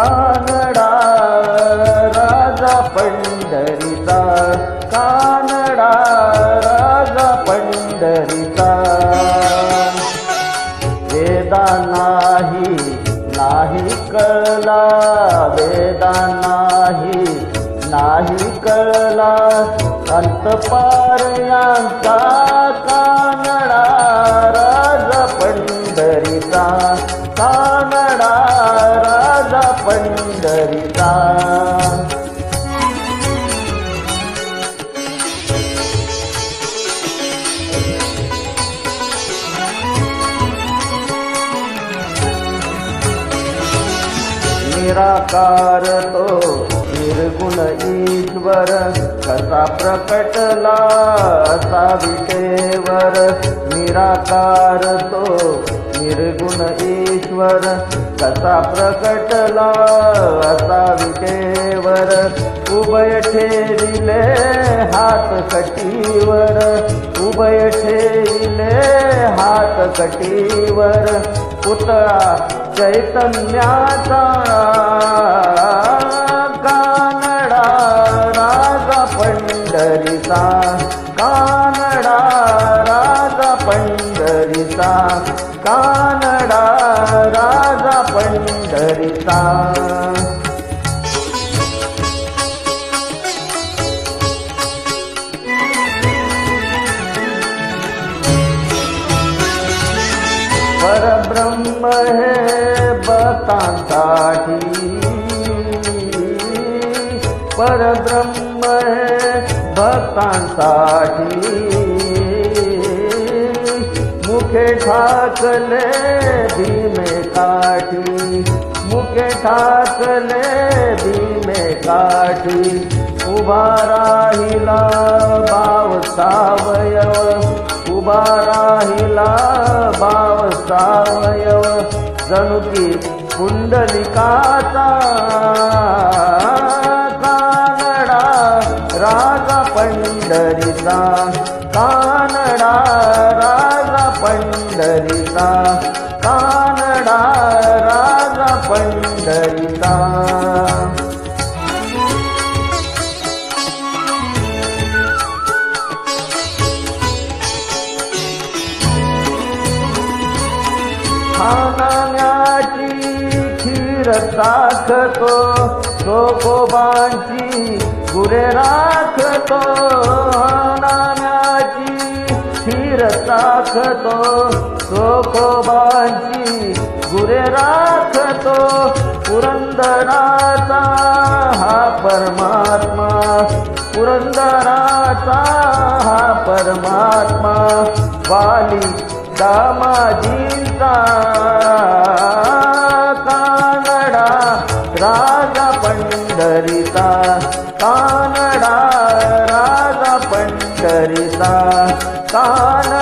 कानडा राजा पंढरीचा. कानडा राजा पंढरीचा. वेदा नाही नाही कळला. वेदा नाही नाही कळला. अंतपार यांचा कानडा. निराकार तो निर्गुण ईश्वर कसा प्रकटला असा विटेवर निराकार तो निर्गुण ईश्वर कसा प्रकटला असा विटेवर उभय ठेविले हात कटीवर. उभय ठेविले हात कटीवर. पुतळा चैतन्याचा कानडा राजा पंढरीचा कानडा पंढरीचा कानडा राजा पंढरीचा. परब्रह्म हे भक्तांसाठी परब्रह्म हे भक्तांसाठी मुखे ठाकले भीमे काठी मुखे ठाकले भीमे काठी उभा राहिला भाव सावयव उभा राहिला भाव सावयव जणू की कुंडलिकाचा कानडा राजा पंढरीचा कानडा राजा पंढरीचा कानडा राजा पंढरीचा खाण्याची खीर साखतो सोकोबांची गुरे राखतो. खाण्याची खीर साखतो गोबांची गुरे राखतो पुरंदराचा हा परमात्मा पुरंदराचा हा परमात्मा वाली दामाजींचा कानडा राजा पंढरीचा कानडा राजा पंढरीचा. कानडा